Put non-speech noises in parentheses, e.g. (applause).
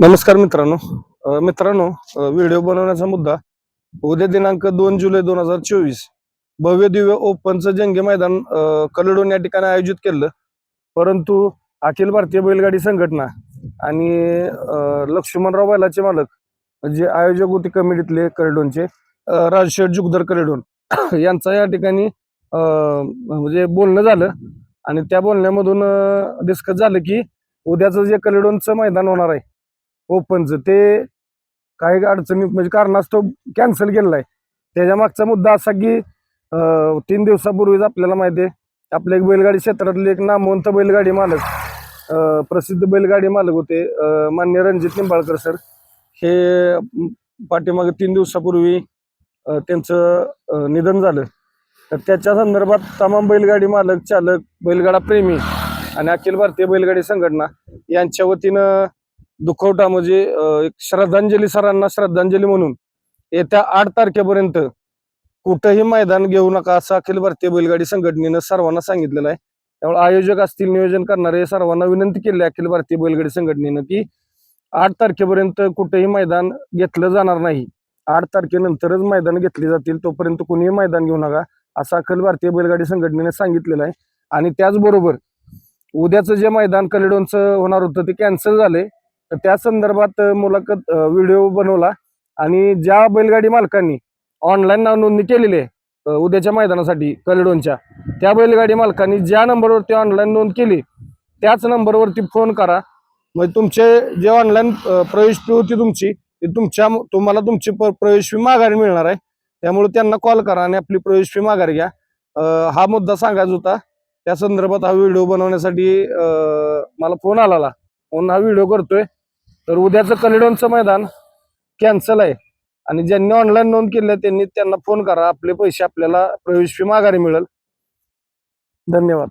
नमस्कार मित्रांनो. मित्रांनो व्हिडिओ बनवण्याचा मुद्दा उद्या दिनांक दोन जुलै दोन हजार चोवीस. भव्य दिव्य ओपनचं जंगी मैदान कलडोन या ठिकाणी आयोजित केलं. परंतु अखिल भारतीय बैलगाडी संघटना आणि लक्ष्मणराव बैलाचे मालक जे आयोजक होते कमिटीतले कलडोनचे राजशेठ जुगदर कलडोन (coughs) यांचा या ठिकाणी म्हणजे बोलणं झालं. आणि त्या बोलण्यामधून डिस्कस झालं की उद्याचं जे कलेडोनचं मैदान होणार आहे ओपनचं ते काही अडचणी म्हणजे कारणास्तव कॅन्सल केलेला आहे. त्याच्या मागचा मुद्दा असा की तीन दिवसापूर्वीच आपल्याला माहिती आहे आपल्या एक बैलगाडी क्षेत्रातले एक नामवंत बैलगाडी मालक प्रसिद्ध बैलगाडी मालक होते मान्य रणजित निंबाळकर सर. हे पाठीमागे तीन दिवसापूर्वी त्यांचं निधन झालं. तर त्याच्या संदर्भात तमाम बैलगाडी मालक चालक बैलगाडा प्रेमी आणि अखिल भारतीय बैलगाडी संघटना यांच्या वतीनं दुखवटा म्हणजे एक श्रद्धांजली सरांना श्रद्धांजली म्हणून येत्या आठ तारखेपर्यंत कुठंही मैदान घेऊ नका असं अखिल भारतीय बैलगाडी संघटनेनं सर्वांना सांगितलेलं आहे. त्यामुळे आयोजक असतील नियोजन करणारे सर्वांना विनंती केली अखिल भारतीय बैलगाडी संघटनेनं की आठ तारखेपर्यंत कुठेही मैदान घेतलं जाणार नाही. आठ तारखेनंतरच मैदान घेतली जातील तोपर्यंत कुणीही मैदान घेऊ नका असं अखिल भारतीय बैलगाडी संघटनेने सांगितलेलं आहे. आणि त्याचबरोबर उद्याचं जे मैदान कलेडोनचं होणार होतं ते कॅन्सल झाले. तर त्या संदर्भात मुलाखत व्हिडिओ बनवला आणि ज्या बैलगाडी मालकांनी ऑनलाईन नाव नोंदणी केलेली आहे उद्याच्या मैदानासाठी कलेडोनच्या त्या बैलगाडी मालकांनी ज्या नंबरवरती ऑनलाईन नोंद केली त्याच नंबरवरती फोन करा. म्हणजे तुमचे जे ऑनलाईन प्रवेश फी होती तुमची ती तुमच्या तुम्हाला तुमची प्रवेश फी माघारी मिळणार आहे. त्यामुळे त्यांना कॉल करा आणि आपली प्रवेश फी माघारी घ्या. हा मुद्दा सांगायचा होता. त्या संदर्भात हा व्हिडिओ बनवण्यासाठी मला फोन आला म्हणून हा व्हिडिओ करतोय. तर उद्याचं कलिडोनचं मैदान कॅन्सल आहे. आणि ज्यांनी ऑनलाईन नोंद केली त्यांनी त्यांना फोन करा. आपले पैसे आपल्याला प्रवेश फी माघारी मिळेल. धन्यवाद.